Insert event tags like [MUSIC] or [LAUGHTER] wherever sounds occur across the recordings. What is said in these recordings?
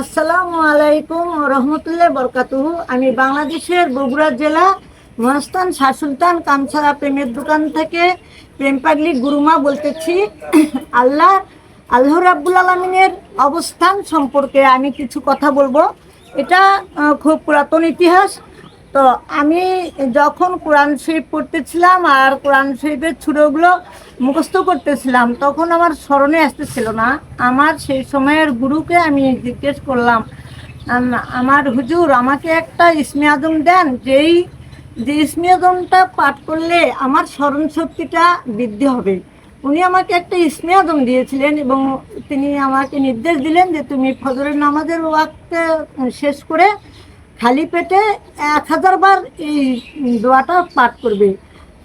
আসসালামু আলাইকুম রহমতুল্লাহ বরকাতুহু। আমি বাংলাদেশের বগুড়া জেলা মহাস্থান শাহ সুলতান কামছাড়া প্রেমের দোকান থেকে প্রেম পাগলি গুরুমা বলতেছি। আল্লাহ আল্লাহ রাব্বুল আলমিনের অবস্থান সম্পর্কে আমি কিছু কথা বলব। এটা খুব পুরাতন ইতিহাস। তো আমি যখন কোরআন শরীফ পড়তেছিলাম আর কোরআন শরীফের ছুড়োগুলো মুখস্থ করতেছিলাম, তখন আমার স্মরণে আসতেছিল না। আমার সেই সময়ের গুরুকে আমি জিজ্ঞেস করলাম আমার হুজুর, আমাকে একটা ইসমি আজম দেন, যেই, যে ইসমি আজমটা পাঠ করলে আমার স্মরণ শক্তিটা বৃদ্ধি হবে। উনি আমাকে একটা ইসমি আজম দিয়েছিলেন এবং তিনি আমাকে নির্দেশ দিলেন যে তুমি ফজরের নামাজের ওয়াক্তে শেষ করে খালি পেটে এক হাজার বার এই দোয়াটা পাঠ করবে।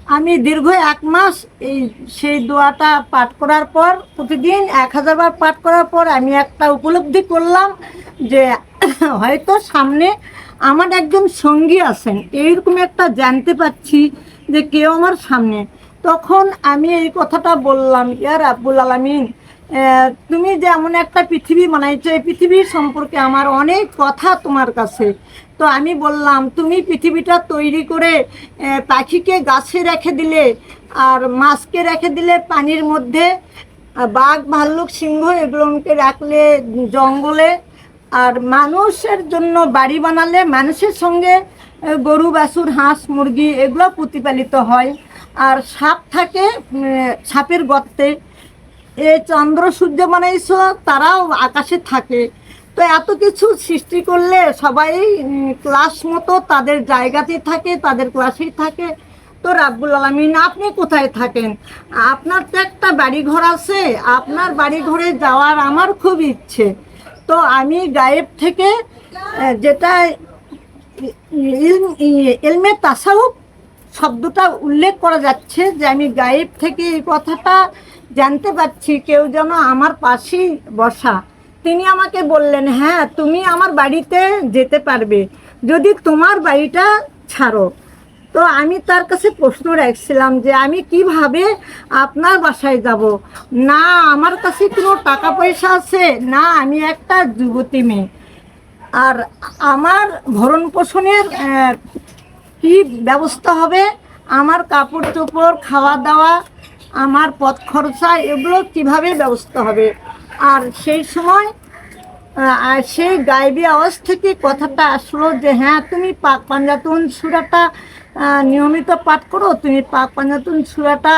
আমি দীর্ঘ এক মাস এই সেই দোয়াটা পাঠ করার পর, প্রতিদিন এক হাজার বার পাঠ করার পর আমি একটা উপলব্ধি করলাম যে [COUGHS] হয়তো সামনে আমার একজন সঙ্গী আছেন। এইরকম একটা জানতে পারছি যে কেউ আমার সামনে। তখন আমি এই কথাটা বললাম ইয়ার আব্বুল আলমিন তুমি যে এমন একটা পৃথিবী বানাইছো, এই পৃথিবীর সম্পর্কে আমার অনেক কথা তোমার কাছে। তো আমি বললাম, তুমি পৃথিবীটা তৈরি করে পাখিকে গাছে রেখে দিলে আর মাছকে রেখে দিলে পানির মধ্যে বাঘ, ভাল্লুক, সিংহ এগুলোকে রাখলে জঙ্গলে, আর মানুষের জন্য বাড়ি বানালে মানুষের সঙ্গে গরু, বাছুর, হাঁস, মুরগি এগুলো প্রতিপালিত হয়। আর সাপ থাকে সাপের গর্তে। এ, চন্দ্র, সূর্য বানাইছো, তারাও আকাশে থাকে। তো এত কিছু সৃষ্টি করলে সবাই ক্লাস মতো তাদের জায়গাতেই থাকে, তাদের ক্লাসেই থাকে। তো রাব্বুল আলমিন, আপনি কোথায় থাকেন? আপনার তো একটা বাড়ি ঘর আছে, আপনার বাড়ি ঘরে যাওয়ার আমার খুব ইচ্ছে। তো আমি গায়েব থেকে যেটা এলমে তাসাউফ শব্দটা উল্লেখ করা যাচ্ছে যে আমি গায়েব থেকে এই কথাটা জানতে পারছি, কেউ যেন আমার পাশেই বসা। তিনি আমাকে বললেন হ্যাঁ তুমি আমার বাড়িতে যেতে পারবে, যদি তোমার বাড়িটা ছাড়ো। তো আমি তার কাছে প্রশ্ন রাখছিলাম যে, আমি কীভাবে আপনার বাসায় যাব? না, আমার কাছে কোনো টাকা পয়সা আছে। না, আমি একটা যুবতী মেয়ে। আর আমার ভরণ পোষণের কি ব্যবস্থা হবে? আমার কাপড় চোপড় খাওয়া দাওয়া আমার পথ খরচা, এগুলো কীভাবে ব্যবস্থা হবে? আর সেই সময় আর সেই গাইবি আওয়াজ থেকে কথাটা আসলো যে হ্যাঁ তুমি পাক পাঞ্জাতুন সুরাটা নিয়মিত পাঠ করো, তুমি পাক পাঞ্জাতুন সুরাটা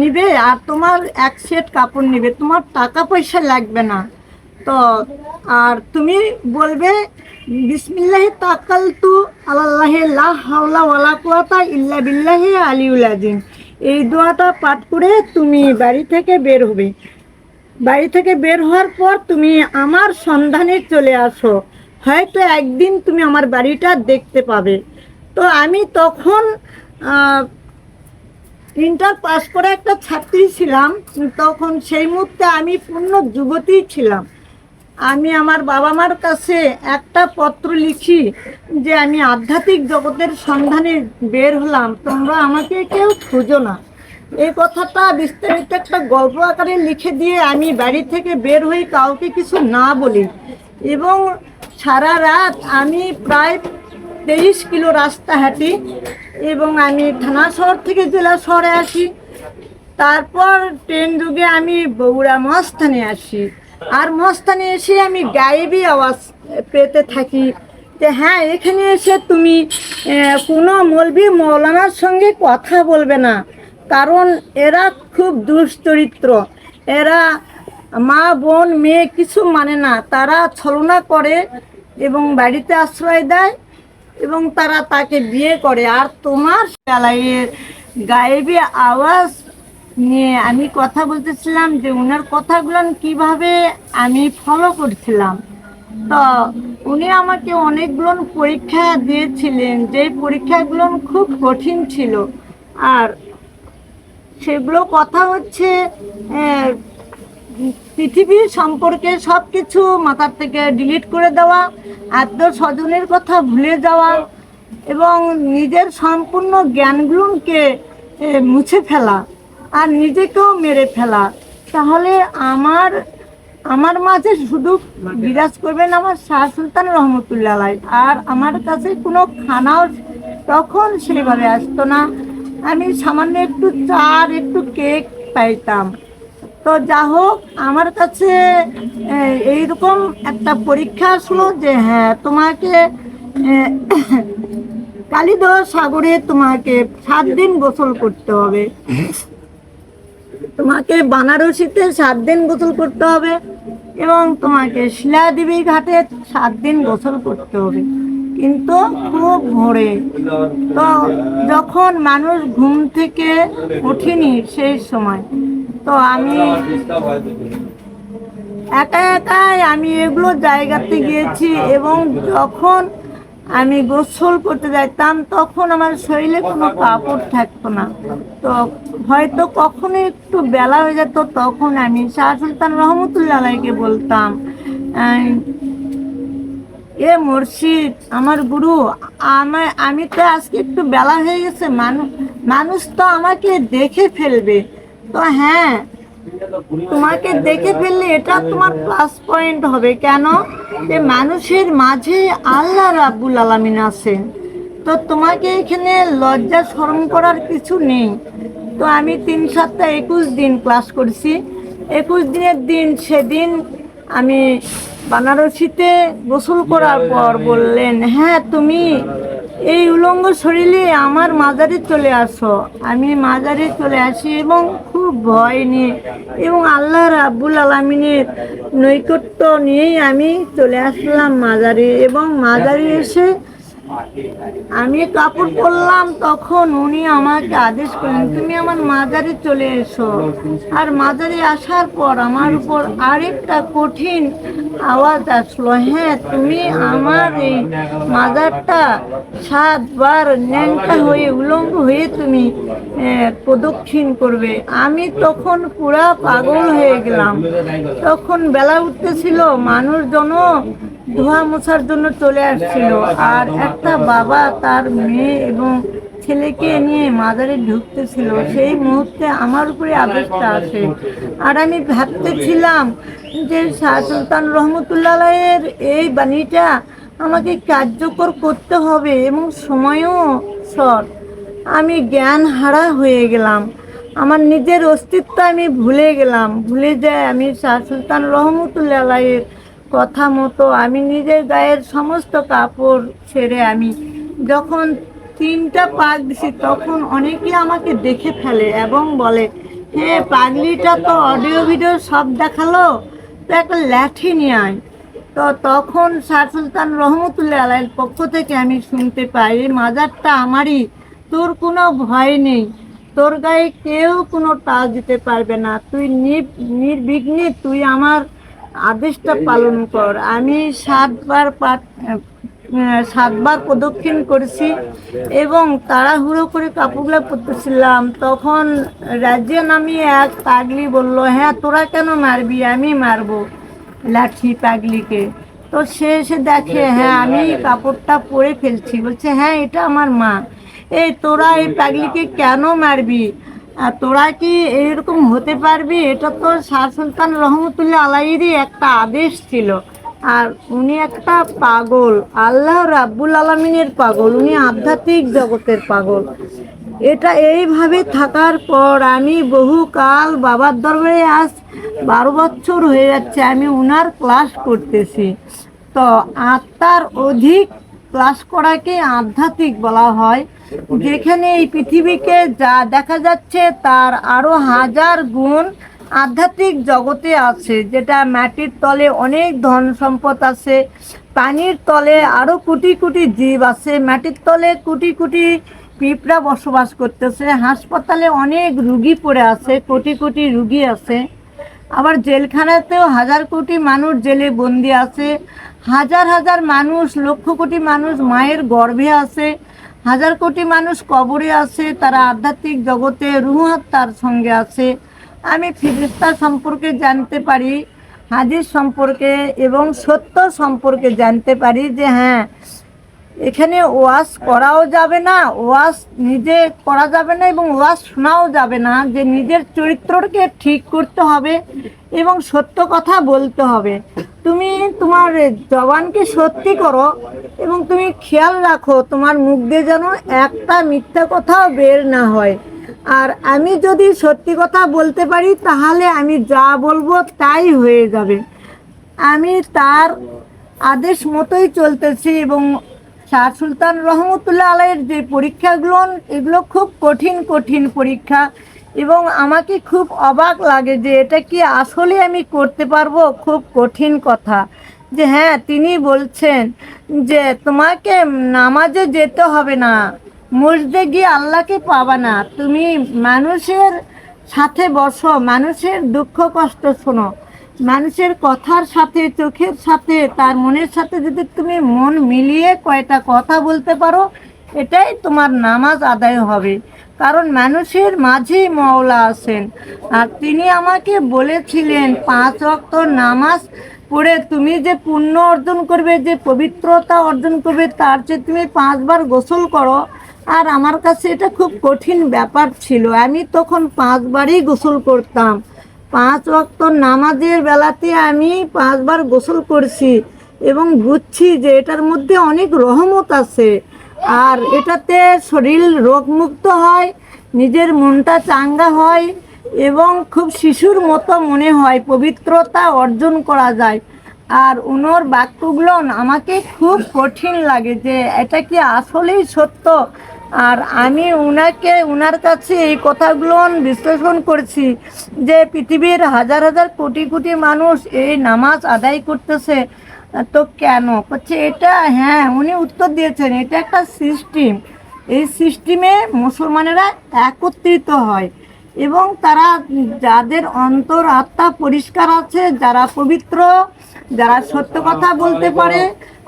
নিবে আর তোমার এক সেট কাপড় নিবে, তোমার টাকা পয়সা লাগবে না। তো, আর তুমি বলবে, বিসমিল্লাহি তাকালতু আলাল্লাহি লা হাওলা ওয়ালা কুওয়াতা ইল্লা বিল্লাহি আলিউল আজিম এই দোয়াটা পাঠ করে তুমি বাড়ি থেকে বের হবে। বাড়ি থেকে বের হওয়ার পর তুমি আমার সন্ধানে চলে আসো। হয়তো একদিন তুমি আমার বাড়িটা দেখতে পাবে। তো আমি তখন ইন্টার পাস করে একটা ছাত্রী ছিলাম। তখন সেই মুহূর্তে আমি পূর্ণ যুবতী ছিলাম। আমি আমার বাবা মার কাছে একটা পত্র লিখি যে আমি আধ্যাত্মিক জগতের সন্ধানে বের হলাম। তোমরা আমাকে কেউ খুঁজো না। এই কথাটা বিস্তারিত একটা গল্প আকারে লিখে দিয়ে আমি বাড়ি থেকে বের হই কাউকে কিছু না বলি। এবং সারা রাত আমি প্রায় তেইশ কিলো রাস্তা হাঁটি এবং আমি থানা শহর থেকে জেলা শহরে আসি। তারপর ট্রেন যুগে আমি বগুড়া মস্থানে আসি। আর মস্থানে এসে আমি গায়েবী আওয়াজ পেতে থাকি যে হ্যাঁ এখানে এসে তুমি কোনো মলবি মৌলানার সঙ্গে কথা বলবে না। কারণ এরা খুব দুশ্চরিত্র। এরা মা, বোন, মেয়ে কিছু মানে না। তারা ছলনা করে এবং বাড়িতে আশ্রয় দেয় এবং তারা তাকে বিয়ে করে। আর তোমার চালাইয়ের গায়েবী আওয়াজ নিয়ে আমি কথা বলতেছিলাম যে ওনার কথাগুলো কীভাবে আমি ফলো করছিলাম। তো উনি আমাকে অনেকগুলো পরীক্ষা দিয়েছিলেন। যে পরীক্ষাগুলো খুব কঠিন ছিল। আর সেগুলো কথা হচ্ছে পৃথিবীর সম্পর্কে সব কিছু মাথার থেকে ডিলিট করে দেওয়া, আত্মীয় স্বজনের কথা ভুলে যাওয়া এবং নিজের সম্পূর্ণ জ্ঞানগুলোকে মুছে ফেলা আর নিজেকেও মেরে ফেলা। তাহলে আমার আমার মাঝে শুধু বিরাজ করবেন আমার শাহ সুলতান রহমতুল্লাহ আর আমার কাছে কোনো খানাও তখন সেইভাবে আসতো না। আমি সামান্য একটু চার, একটু কেক পাইতাম। তো যা হোক, আমার কাছে এইরকম একটা পরীক্ষা আসলো যে হ্যাঁ তোমাকে কালিদহ সাগরে তোমাকে সাত দিন গোসল করতে হবে। তোমাকে বানারসিতে সাত দিন গোসল করতে হবে এবং তোমাকে শিলাদেবী ঘাটে সাত দিন গোসল করতে হবে। কিন্তু খুব ভোরে। তো যখন মানুষ ঘুম থেকে ওঠেনি সেই সময়, তো আমি একা একাই আমি এগুলো জায়গাতে গিয়েছি এবং যখন আমি গোসল করতে যাইতাম, তখন আমার শরীরে কোনো কাপড় থাকতো না। তো হয়তো কখনো একটু বেলা হয়ে যেত, তখন আমি শাহ সুলতান রহমতুল্লাহ আলাইকে বলতাম এ মুর্শিদ, আমার গুরু আমার আমি তো আজকে একটু বেলা হয়ে গেছে মানুষ মানুষ তো আমাকে দেখে ফেলবে। তো হ্যাঁ তোমাকে দেখে ফেললে এটা তোমার প্লাস পয়েন্ট হবে। কেন? যে মানুষের মাঝে আল্লাহ রাব্বুল আলামিন আছেন। তো তোমাকে এখানে লজ্জা স্মরণ করার কিছু নেই। তো আমি তিন সপ্তাহ একুশ দিন ক্লাস করছি। একুশ দিনের দিন সেদিন আমি বানারসিতে গোসল করার পর বললেন হ্যাঁ তুমি এই উলঙ্গ শরীরে আমার মাজারে চলে আসো। আমি মাজারে চলে আসি এবং খুব ভয় নিয়ে এবং আল্লাহ রাব্বুল আলমিনের নৈকট্য নিয়েই আমি চলে আসলাম মাজারে এবং মাজারে এসে আমি কাপড় পরলাম, তখন উনি আমাকে আদেশ করেন, তুমি আমার মাজারে চলে এসো। আর মাজারে আসার পর আমার উপর আরেকটা কঠিন আওয়াজ আসলো হ্যাঁ তুমি আমার এই মাজারটা সাতবার ন্যাংটা হয়ে, উলঙ্গ হয়ে তুমি প্রদক্ষিণ করবে। আমি তখন পুরা পাগল হয়ে গেলাম। তখন বেলা উঠতেছিল মানুষজন ধোয়া মোছার জন্য চলে আসছিল। আর একটা বাবা তার মেয়ে এবং ছেলেকে নিয়ে মাজারে ঢুকতেছিল। সেই মুহূর্তে আমার উপরে আবেগটা আসে। আর আমি ভাবতেছিলাম যে শাহ সুলতান রহমতুল্লাহের এই বাণীটা আমাকে কার্যকর করতে হবে এবং সময়ও শর্ট আমি জ্ঞান হারা হয়ে গেলাম। আমার নিজের অস্তিত্ব আমি ভুলে গেলাম। ভুলে যায় আমি শাহ সুলতান রহমতুল্লাহ আলাইয়ের কথা মতো আমি নিজের গায়ের সমস্ত কাপড় ছেড়ে আমি যখন তিনটা পাক দিছি, তখন অনেকে আমাকে দেখে ফেলে এবং বলে হ্যাঁ পাগলিটা তো অডিও ভিডিও সব দেখাল তো একটা ল্যাঠি নিয়ে আয়। তো তখন শাহ সুলতান রহমতুল্লাহ আলাইয়ের পক্ষ থেকে আমি শুনতে পাই, এই মাজারটা আমারই, তোর কোনো ভয় নেই, তোর গায়ে কেউ কোনো টাচ দিতে পারবে না। তুই নির- নির্বিঘ্নে তুই আমার আদেশটা পালন কর। আমি সাতবার পাঠ সাতবার প্রদক্ষিণ করেছি এবং তাড়াহুড়ো করে কাপড়গুলো পরতেছিলাম। তখন রাজ্যে নামিয়ে এক পাগলি বলল হ্যাঁ তোরা কেন মারবি? আমি মারবো লাঠি পাগলিকে। তো সে এসে দেখে হ্যাঁ আমি কাপড়টা পরে ফেলছি। বলছে হ্যাঁ এটা আমার মা। এই তোরা এই পাগলিকে কেন মারবি? আর তোরা কি এইরকম হতে পারবি? এটা তো শাহ সুলতান রহমতুল্লাহ আলাইয়েরই একটা আদেশ ছিল। আর উনি একটা পাগল। আল্লাহ রাব্বুল আলমিনের পাগল। উনি আধ্যাত্মিক জগতের পাগল। এটা এইভাবে থাকার পর আমি বহুকাল বাবার দরবারে আজ বারো বছর হয়ে যাচ্ছে, আমি উনার ক্লাস করতেছি। তো আত্মার অধিক ক্লাস করাকে আধ্যাত্মিক বলা হয়। যেখানে এই পৃথিবীকে যা দেখা যাচ্ছে তার আরও হাজার গুণ আধ্যাত্মিক জগতে আছে, যেটা মাটির তলে অনেক ধন সম্পদ আছে, পানির তলে আরও কোটি কোটি জীব আছে, মাটির তলে কোটি কোটি পিঁপড়া বসবাস করতেছে, হাসপাতালে অনেক রুগী পড়ে আছে, কোটি কোটি রুগী আছে, আবার জেলখানাতেও হাজার কোটি মানুষ জেলে বন্দি আছে, হাজার হাজার মানুষ, লক্ষ কোটি মানুষ মায়ের গর্ভে আছে হাজার কোটি মানুষ কবরে আছে, তারা আধ্যাত্মিক জগতে রুহ আত্মার সঙ্গে আছে। আমি ফিরিস্তা সম্পর্কে জানতে পারি, হাদিস সম্পর্কে এবং সত্য সম্পর্কে জানতে পারি যে হ্যাঁ এখানে ওয়াশ করাও যাবে না ওয়াশ নিজে করা যাবে না এবং ওয়াশ শোনাও যাবে না। যে নিজের চরিত্রকে ঠিক করতে হবে এবং সত্য কথা বলতে হবে। তুমি তোমার জবানকে সত্যি করো এবং তুমি খেয়াল রাখো, তোমার মুখ দিয়ে যেন একটা মিথ্যা কথাও বের না হয়। আর আমি যদি সত্যি কথা বলতে পারি, তাহলে আমি যা বলব তাই হয়ে যাবে। আমি তার আদেশ মতোই চলতেছি এবং শাহ সুলতান রহমতুল্লাহ আলাইয়ের যে পরীক্ষাগুলো, এগুলো খুব কঠিন কঠিন পরীক্ষা। এবং আমাকে খুব অবাক লাগে যে এটা কি আসলে আমি করতে পারব? খুব কঠিন কথা। যে হ্যাঁ তিনি বলছেন যে তোমাকে নামাজে যেতে হবে না। মসজিদে গিয়ে আল্লাহকে পাবা না। তুমি মানুষের সাথে বসো, মানুষের দুঃখ কষ্ট শোনো। মানুষের কথার সাথে, চোখের সাথে, তার মনের সাথে যদি তুমি মন মিলিয়ে কয়টা কথা বলতে পারো, এটাই তোমার নামাজ আদায় হবে। কারণ মানুষের মাঝেই মওলা আছেন। আর তিনি আমাকে বলেছিলেন, পাঁচ অক্ত নামাজ পড়ে তুমি যে পুণ্য অর্জন করবে, যে পবিত্রতা অর্জন করবে, তার চেয়ে তুমি পাঁচবার গোসল করো। আর আমার কাছে এটা খুব কঠিন ব্যাপার ছিল। আমি তখন পাঁচবারই গোসল করতাম। পাঁচ ওয়াক্ত নামাজের বেলাতে আমি পাঁচবার গোসল করছি এবং বুঝছি যে এটার মধ্যে অনেক রহমত আছে। আর এটাতে শরীর রোগমুক্ত হয়, নিজের মনটা চাঙ্গা হয় এবং খুব শিশুর মতো মনে হয়, পবিত্রতা অর্জন করা যায়। আর উনোর বাক্যগুলো আমাকে খুব কঠিন লাগে যে এটা কি আসলেই সত্য? আর আমি উনাকে, উনার কাছে এই কথাগুলো বিশ্লেষণ করছি যে পৃথিবীর হাজার হাজার কোটি কোটি মানুষ এই নামাজ আদায় করতেছে। তো কেন? হচ্ছে এটা হ্যাঁ উনি উত্তর দিয়েছেন, এটা একটা সিস্টেম। এই সিস্টেমে মুসলমানেরা একত্রিত হয় এবং তারা যাদের অন্তর আত্মা পরিষ্কার আছে, যারা পবিত্র যারা সত্য কথা বলতে পারে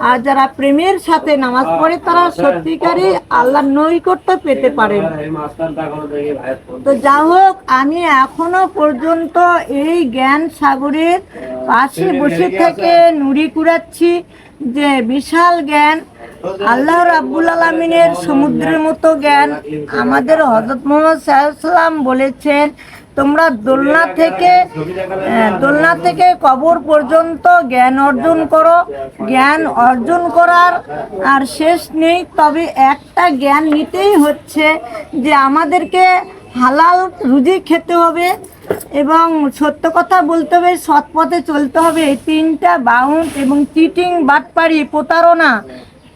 আর যারা প্রেমের সাথে নামাজ পড়ে, তারা সত্যিকারই আল্লাহর নৈকট্য পেতে পারে। তো যা হোক, আমি এখনও পর্যন্ত এই জ্ঞান সাগরের পাশে বসে থেকে নুড়ি কুড়াচ্ছি যে বিশাল জ্ঞান, আল্লাহ রাব্বুল আলমিনের সমুদ্রের মতো জ্ঞান আমাদের হজরত মোহাম্মদ সাল্লাম বলেছেন তোমরা দোলনা থেকে দোলনা থেকে কবর পর্যন্ত জ্ঞান অর্জন করো। জ্ঞান অর্জন করার আর শেষ নেই, তবে একটা জ্ঞান নিতেই হচ্ছে যে আমাদেরকে হালাল রুজি খেতে হবে এবং সত্য কথা বলতে হবে, সৎ পথে চলতে হবে। এই তিনটা বাউন্ড এবং চিটিং বাটপাড়ি, প্রতারণা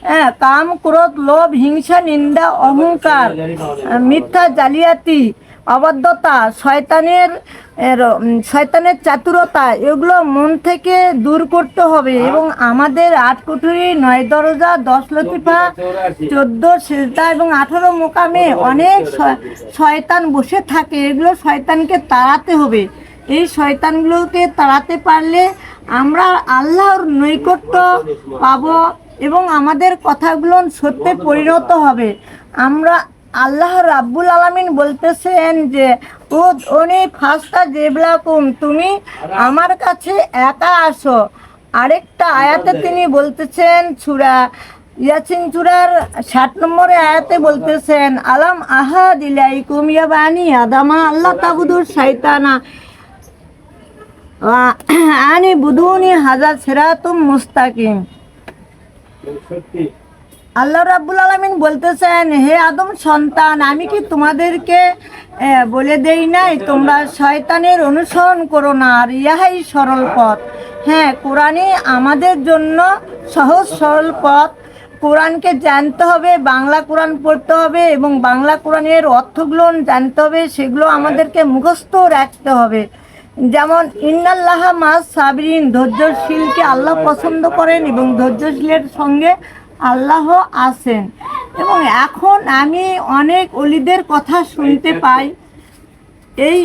হ্যাঁ কাম, ক্রোধ, লোভ, হিংসা, নিন্দা, অহংকার, মিথ্যা, জালিয়াতি অবাধ্যতা শয়তানের শয়তানের চাতুরতা এগুলো মন থেকে দূর করতে হবে এবং আমাদের আট কুঠুরি নয় দরজা দশ লতিফা চোদ্দ সেজদা এবং আঠারো মোকামে অনেক শয়তান বসে থাকে। এগুলো শয়তানকে তাড়াতে হবে। এই শয়তানগুলোকে তাড়াতে পারলে আমরা আল্লাহর নৈকট্য পাব এবং আমাদের কথাগুলো সত্যে পরিণত হবে। আমরা আল্লাহ রাব্বুল আলামিন বলতেছেন যে ও উনি ফার্স্টটা জেবলাকুম তুমি আমার কাছে একা আসো। আরেকটা আয়াতে তিনি বলতেছেন ছুরা ইয়াসিন চূড়ার ষাট নম্বরে আয়াতে বলতেছেন, আলাম আহাদ ইলাইকুম ইয়া বানি আদামা আল্লাহ তাবুদুর ওয়া আনি বুদুনি হাজার সেরাতুম মুস্তাকিম। আল্লাহ রাব্বুল আলমিন বলতেছেন, হে আদম সন্তান, আমি কি তোমাদেরকে বলে দেই নাই? তোমরা শয়তানের অনুসরণ করো না, আর ইহাই সরল পথ। হ্যাঁ কোরআনই আমাদের জন্য সহজ, সরল পথ। কোরআনকে জানতে হবে, বাংলা কোরআন পড়তে হবে, এবং বাংলা কোরআনের অর্থগুলো জানতে হবে, সেগুলো আমাদেরকে মুখস্থ রাখতে হবে। যেমন, ইন্নাল্লাহ মাস সাবরিন ধৈর্যশীলকে আল্লাহ পছন্দ করেন এবং ধৈর্যশীলের সঙ্গে আল্লাহ আছেন। এবং এখন আমি অনেক অলিদের কথা শুনতে পাই। এই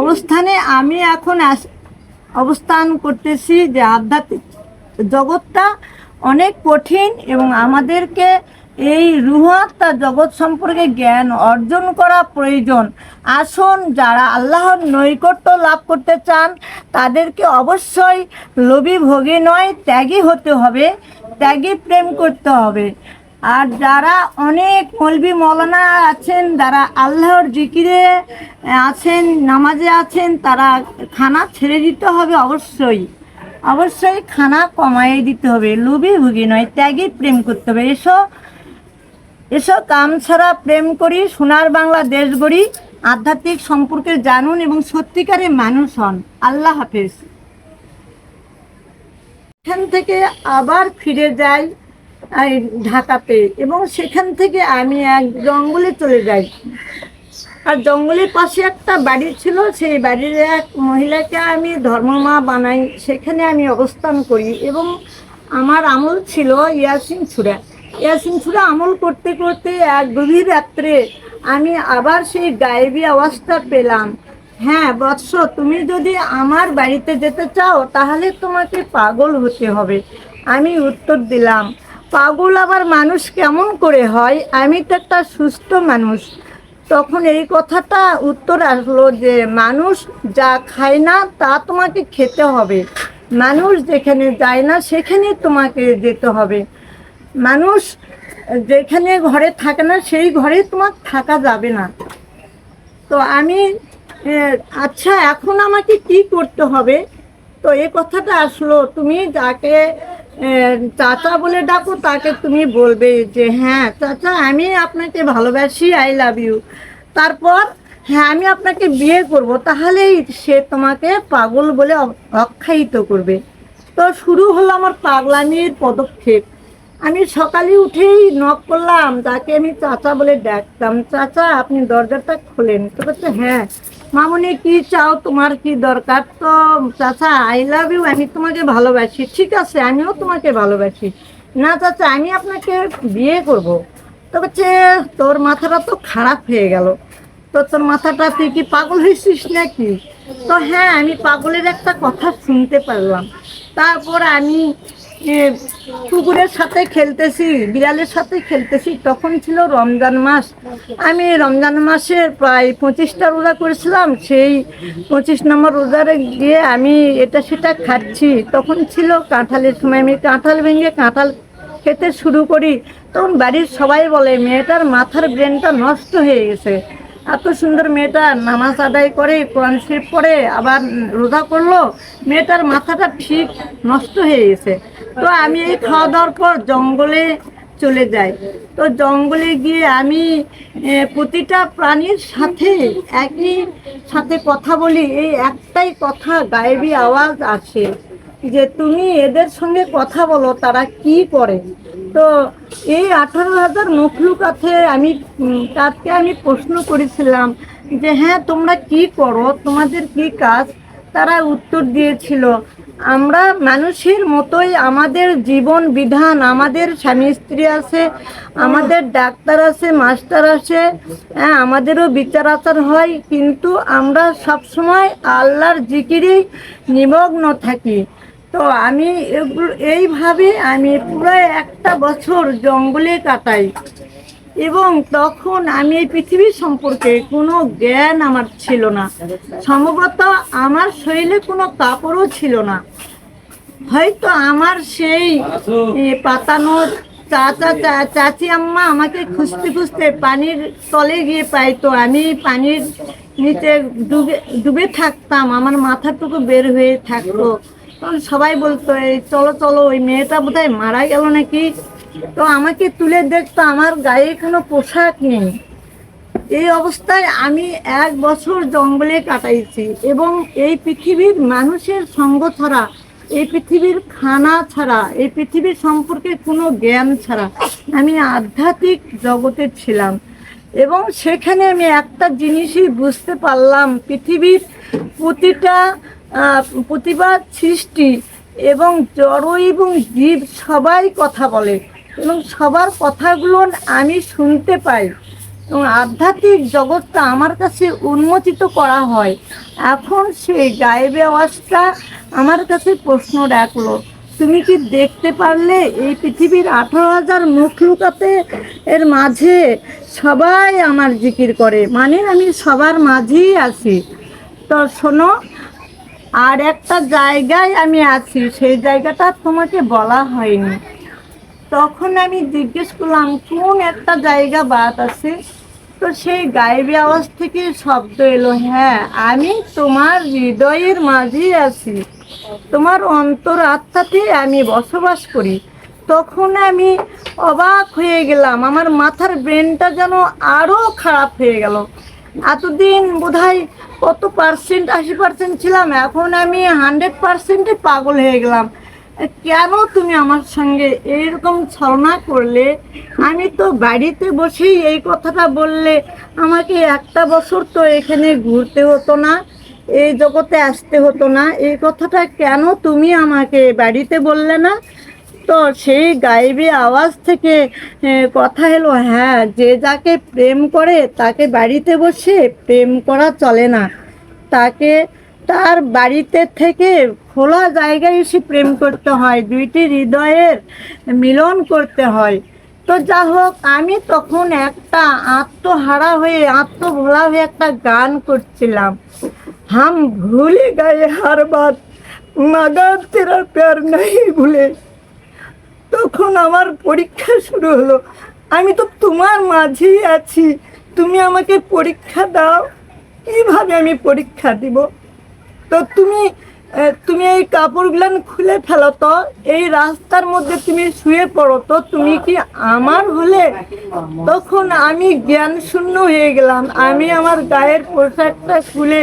অবস্থানে আমি এখন অবস্থান করতেছি যে আধ্যাত্মিক জগৎটা অনেক কঠিন এবং আমাদেরকে এই রুহাত্মা জগৎ সম্পর্কে জ্ঞান অর্জন করা প্রয়োজন। আসুন, যারা আল্লাহর নৈকট্য লাভ করতে চান, তাদেরকে অবশ্যই লোভী ভোগী নয়, ত্যাগী হতে হবে। ত্যাগী প্রেম করতে হবে। আর যারা অনেক মলবি মৌলানা আছেন, যারা আল্লাহর জিকিরে আছেন, নামাজে আছেন, তারা খানা ছেড়ে দিতে হবে অবশ্যই। অবশ্যই খানা কমাই দিতে হবে লুবি ভুগি নয় ত্যাগই প্রেম করতে হবে। এসো এসো কাম ছাড়া প্রেম করি, সোনার বাংলা দেশ গড়ি, আধ্যাত্মিক সম্পর্কে জানুন এবং সত্যিকারের মানুষ হন। আল্লাহ হাফেজ। সেখান থেকে আবার ফিরে যাই ঢাকাতে। এবং সেখান থেকে আমি এক জঙ্গলে চলে যাই। আর জঙ্গলের পাশে একটা বাড়ি ছিল, সেই বাড়ির এক মহিলাকে আমি ধর্মমা বানাই। সেখানে আমি অবস্থান করি এবং আমার আমল ছিল ইয়াসিন ছুড়া। ইয়াসিন ছুড়া আমল করতে করতে এক গভীর রাত্রে আমি আবার সেই গায়েবী আওয়াজটা পেলাম। হ্যাঁ বৎস, তুমি যদি আমার বাড়িতে যেতে চাও, তাহলে তোমাকে পাগল হতে হবে। আমি উত্তর দিলাম, পাগল আবার মানুষ কেমন করে হয়? আমি তো একটা সুস্থ মানুষ। তখন এই কথাটা উত্তর আসলো যে, মানুষ যা খায় না, তা তোমাকে খেতে হবে। মানুষ যেখানে যায় না, সেখানে তোমাকে যেতে হবে। মানুষ যেখানে ঘরে থাকে না, সেই ঘরে তোমার থাকা যাবে না। তো আমি আচ্ছা এখন আমাকে কি করতে হবে? তো এই কথাটা আসলো, তুমি যাকে চাচা বলে ডাকো, তাকে তুমি বলবে যে হ্যাঁ চাচা, আমি আপনাকে ভালোবাসি আই লাভ ইউ তারপর হ্যাঁ আমি আপনাকে বিয়ে করব, তাহলেই সে তোমাকে পাগল বলে আখ্যায়িত করবে। তো শুরু হলো আমার পাগলামির পদক্ষেপ। আমি সকালে উঠেই নক করলাম তাকে আমি চাচা বলে ডাকতাম, চাচা, আপনি দরজাটা খোলেন। তো বলছে হ্যাঁ। মামনি, কি চাও? তোমার কি দরকার? তো, চাচা আই লাভ ইউ আমি তোমাকে ভালোবাসি। ঠিক আছে, আমিও তোমাকে ভালোবাসি। না, চাচা, আমি আপনাকে বিয়ে করব। তো বলছে তোর মাথাটা তো খারাপ হয়ে গেল। তো তোর মাথাটা, তুই কি পাগল হয়েছিস নাকি? তো হ্যাঁ আমি পাগলের একটা কথা শুনতে পারলাম। তারপর আমি কুকুরের সাথে খেলতেছি, বিড়ালের সাথে খেলতেছি, তখন ছিল রমজান মাস। আমি রমজান মাসে প্রায় পঁচিশটা রোজা করেছিলাম, সেই পঁচিশ নম্বর রোজারে গিয়ে আমি এটা সেটা খাচ্ছি। তখন ছিল কাঁঠালের সময়, আমি কাঁঠাল ভেঙে কাঁঠাল খেতে শুরু করি। তখন বাড়ির সবাই বলে, মেয়েটার মাথার ব্রেনটা নষ্ট হয়ে গেছে। এত সুন্দর মেয়েটা নামাজ আদায় করে, কোরআন শরীফ পড়ে, আবার রোজা করল, মেয়েটার মাথাটা ঠিক নষ্ট হয়ে গেছে। তো আমি এই খাওয়া দাওয়ার পর জঙ্গলে চলে যাই। তো জঙ্গলে গিয়ে আমি প্রতিটা প্রাণীর সাথে, একই সাথে কথা বলি, এই একটাই কথা গায়েবী আওয়াজ আসে যে, তুমি এদের সঙ্গে কথা বলো, তারা কি করে? তো এই আঠারো হাজার মখলুকাতে আমি তাকে আমি প্রশ্ন করেছিলাম যে হ্যাঁ তোমরা কি করো? তোমাদের কি কাজ? তারা উত্তর দিয়েছিল, আমরা মানুষের মতোই আমাদের জীবন বিধান, আমাদের স্বামী স্ত্রী আছে, আমাদের ডাক্তার আছে, মাস্টার আছে হ্যাঁ আমাদেরও বিচার আচার হয়, কিন্তু আমরা সবসময় আল্লাহর জিকিরেই নিমগ্ন থাকি। তো আমি এগুলো, এইভাবে আমি পুরো একটা বছর জঙ্গলে কাটাই। এবং তখন আমি এই পৃথিবী সম্পর্কে কোনো জ্ঞান আমার ছিল না। সম্ভবত আমার শরীরে কোনো কাপড়ও ছিল না। হয়তো আমার সেই পাতানোর চাচা চাচি আম্মা আমাকে খুঁজতে খুঁজতে পানির তলে গিয়ে পাইতো। আমি পানির নিচে ডুবে ডুবে থাকতাম। আমার মাথাটুকু বের হয়ে থাকতো। তখন সবাই বলতো, এই চলো চলো, ওই মেয়েটা বোধহয় মারা গেল নাকি? তো আমাকে তুলে দেখতো আমার গায়ে কোনো পোশাক নেই। এই অবস্থায় আমি এক বছর জঙ্গলে কাটাইছি এবং এই পৃথিবীর মানুষের সঙ্গ ছাড়া, এই পৃথিবীর খানা ছাড়া, এই পৃথিবীর সম্পর্কে কোনো জ্ঞান ছাড়া আমি আধ্যাত্মিক জগতে ছিলাম। এবং সেখানে আমি একটা জিনিসই বুঝতে পারলাম, পৃথিবীর প্রতিটা প্রতিবাদ সৃষ্টি এবং জড় এবং জীব সবাই কথা বলে এবং সবার কথাগুলো আমি শুনতে পাই এবং আধ্যাত্মিক জগৎটা আমার কাছে উন্মোচিত করা হয়। এখন সেই গায়েবে আওয়াজটা আমার কাছে প্রশ্ন রাখল, তুমি কি দেখতে পারলে এই পৃথিবীর আঠারো হাজার মুখ লুকাতে এর মাঝে সবাই আমার জিকির করে? মানে আমি সবার মাঝেই আছি। তো শোনো আর একটা জায়গায় আমি আছি, সেই জায়গাটা তোমাকে বলা হয়নি। তখন আমি জিজ্ঞেস করলাম, কোন একটা জায়গা বাদ আছে? তো সেই গায়েবী আওয়াজ থেকে শব্দ এলো হ্যাঁ আমি তোমার হৃদয়ের মাঝেই আছি। তোমার অন্তর আত্মাতে আমি বসবাস করি। তখন আমি অবাক হয়ে গেলাম, আমার মাথার ব্রেনটা যেন আরও খারাপ হয়ে গেল। এতদিন বোধহয় কত পার্সেন্ট আশি পার্সেন্ট ছিলাম, এখন আমি হান্ড্রেড পার্সেন্টে পাগল হয়ে গেলাম। কেন তুমি আমার সঙ্গে এইরকম ছলনা করলে? আমি তো বাড়িতে বসেই এই কথাটা বললে, আমাকে একটা বছর তো এখানে ঘুরতে হতো না, এই জগতে আসতে হতো না। এই কথাটা কেন তুমি আমাকে বাড়িতে বললে না? তো সেই গাইবি আওয়াজ থেকে কথা এলো হ্যাঁ যে যাকে প্রেম করে তাকে বাড়িতে বসে প্রেম করা চলে না। তাকে তার বাড়িতে থেকে খোলা জায়গায় এসে প্রেম করতে হয়, দুইটি হৃদয়ের মিলন করতে হয়। তো যা হোক, আমি তখন একটা আত্মহারা হয়ে আত্মভোলা হয়ে একটা গান করছিলাম। হাম ভুলে গায়ে হার বাত, মগর তেরা প্যার নেই ভুলে। তখন আমার পরীক্ষা শুরু হলো। আমি তো তোমার মাঝেই আছি। তুমি আমাকে পরীক্ষা দাও। কীভাবে আমি পরীক্ষা দিব? তো তুমি তুমি এই কাপড়গুলান খুলে ফেলো তো। এই রাস্তার মধ্যে তুমি শুয়ে পড়ো তো। তুমি কি আমার হলে? তখন আমি জ্ঞান শূন্য হয়ে গেলাম। আমি আমার গায়ের পোশাকটা খুলে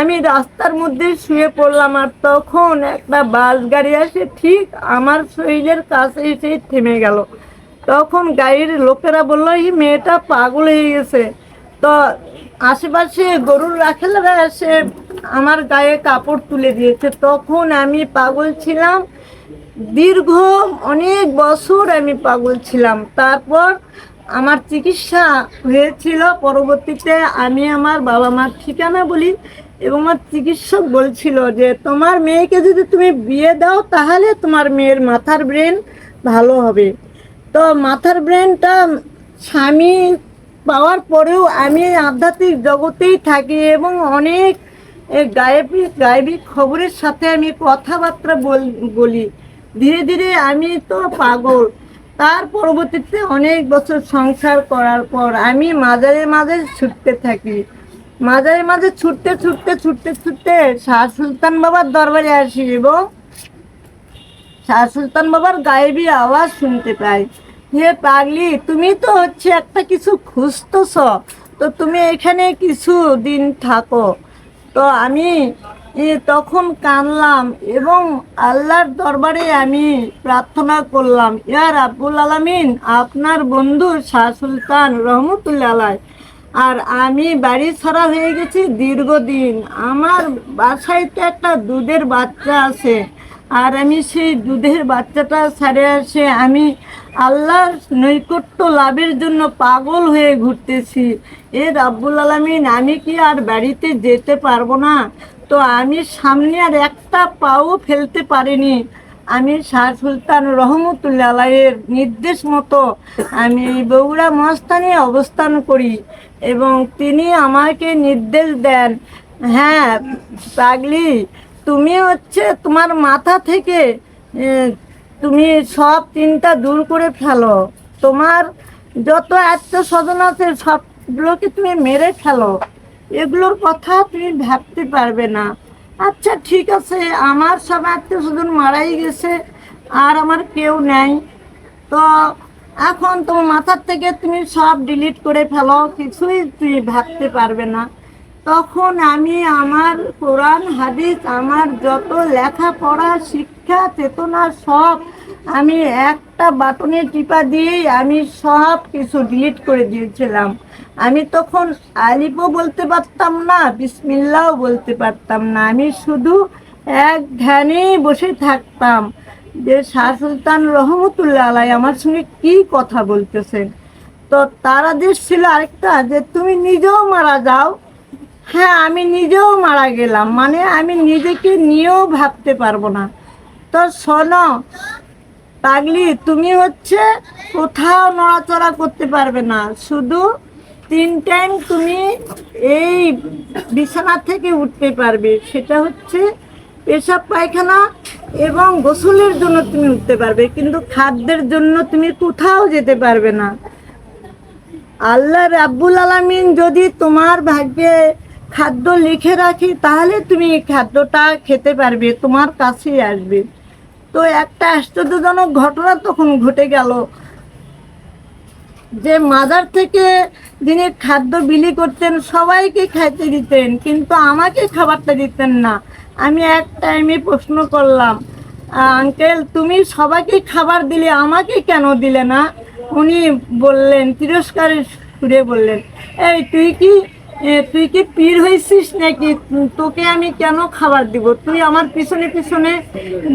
আমি রাস্তার মধ্যে শুয়ে পড়লাম আর তখন একটা বাস গাড়ি আসে ঠিক আমার শরীরের কাছে এসে থেমে গেল। তখন গাড়ির লোকেরা বলল, এই মেয়েটা পাগল হয়ে গেছে। তো আশেপাশে গরুর রাখেলরা এসে আমার গায়ে কাপড় তুলে দিয়েছে। তখন আমি পাগল ছিলাম। দীর্ঘ অনেক বছর আমি পাগল ছিলাম। তারপর আমার চিকিৎসা হয়েছিল। পরবর্তীতে আমি আমার বাবা মার ঠিকানা বলি এবং আমার চিকিৎসক বলছিল যে, তোমার মেয়েকে যদি তুমি বিয়ে দাও, তাহলে তোমার মেয়ের মাথার ব্রেন ভালো হবে। তো মাথার ব্রেনটা স্বামী পাওয়ার পরেও আমি আধ্যাত্মিক জগতেই থাকি এবং অনেক গায়েবী গায়েবী খবরের সাথে আমি কথাবার্তা বল- বলি। ধীরে ধীরে আমি তো পাগল। তার পরবর্তীতে অনেক বছর সংসার করার পর আমি মাঝারে মাঝে ছুটতে থাকি। মাঝারে মাঝে ছুটতে ছুটতে ছুটতে ছুটতে শাহ সুলতান বাবার দরবারে আসি এবং শাহ সুলতান বাবার গায়েবী আওয়াজ শুনতে পাই। হে পাগলি, তুমি তো হচ্ছে একটা কিছু খুঁজতেছ। তো তুমি এখানে কিছু দিন থাকো। তো আমি তখন কানলাম এবং আল্লাহর দরবারে আমি প্রার্থনা করলাম ইয়ার আব্বুল আলমিন, আপনার বন্ধু শাহ সুলতান রহমতুল্লাহ আর আমি বাড়ি ছাড়া হয়ে গেছি দীর্ঘদিন। আমার বাসায় তো একটা দুধের বাচ্চা আছে। আর আমি সেই দুধের বাচ্চাটা ছাড়ে আসে আমি আল্লাহর নৈকট্য লাভের জন্য পাগল হয়ে ঘুরতেছি। এ রাব্বুল আলমিন, আমি কি আর বাড়িতে যেতে পারব না? তো আমি সামনে আর একটা পাও ফেলতে পারিনি। আমি শাহ সুলতান রহমতুল্লাহ আলাইয়ের নির্দেশ মতো আমি বগুড়া মস্তানে অবস্থান করি এবং তিনি আমাকে নির্দেশ দেন হ্যাঁ পাগলি, তুমি হচ্ছে তোমার মাথা থেকে তুমি সব চিন্তা দূর করে ফেলো। তোমার যত আত্মীয় স্বজন আছে, সবগুলোকে তুমি মেরে ফেলো। এগুলোর কথা তুমি ভাবতে পারবে না। আচ্ছা ঠিক আছে, আমার সব আত্মীয় স্বজন মারাই গেছে, আর আমার কেউ নেই। তো এখন তোমার মাথার থেকে তুমি সব ডিলিট করে ফেলো, কিছুই তুমি ভাবতে পারবে না। তখন আমি, আমার কোরআন, হাদিস, আমার যত লেখাপড়া, শিক্ষা, চেতনা সব আমি একটা বাটনে টিপা দিয়েই আমি সব কিছু ডিলিট করে দিয়েছিলাম। আমি তখন আলিফও বলতে পারতাম না, বিসমিল্লাও বলতে পারতাম না। আমি শুধু এক ধ্যানেই বসে থাকতাম যে, শাহ সুলতান রহমতুল্লাহ আলাই আমার সঙ্গে কি কথা বলতেছেন? তো তার আদেশ ছিল আরেকটা, যে তুমি নিজেও মারা যাও। হ্যাঁ আমি নিজেও মারা গেলাম। মানে আমি নিজেকে নিয়েও ভাবতে পারব না। তো শোনো পাগলি, তুমি হচ্ছে কোথাও নড়াচড়া করতে পারবে না। শুধু তিন টাইম তুমি এই বিছানা থেকে উঠতে পারবে। সেটা হচ্ছে পেশাব পায়খানা এবং গোসলের জন্য তুমি উঠতে পারবে, কিন্তু খাদ্যের জন্য তুমি কোথাও যেতে পারবে না। আল্লাহ রাব্বুল আলামিন যদি তোমার ভাগ্যে খাদ্য লিখে রাখি, তাহলে তুমি খাদ্যটা খেতে পারবে, তোমার কাছেই আসবে। তো একটা আশ্চর্যজনক ঘটনা তখন ঘটে গেল। যে মাজার থেকে যিনি খাদ্য বিলি করতেন, সবাইকে খাইতে দিতেন, কিন্তু আমাকে খাবারটা দিতেন না। আমি এক টাইমে প্রশ্ন করলাম, আঙ্কেল, তুমি সবাইকে খাবার দিলে আমাকে কেন দিলে না? উনি বললেন, তিরস্কারের সুরে বললেন, এই, তুই কি তুই কি পীর হয়েছিস নাকি? তোকে আমি কেন খাবার দিব? তুই আমার পিছনে পিছনে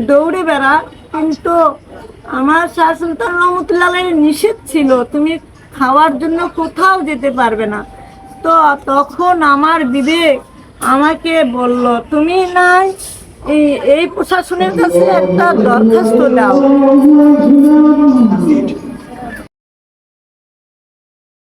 দৌড়ে বেড়া। কিন্তু আমার শাহ সুলতান রহমতুল্লাহ নিষেধ ছিল, তুমি খাওয়ার জন্য কোথাও যেতে পারবে না। তো তখন আমার বিবেক আমাকে বলল, তুমি নাই এই প্রশাসনের কাছে একটা দরখাস্ত দাও।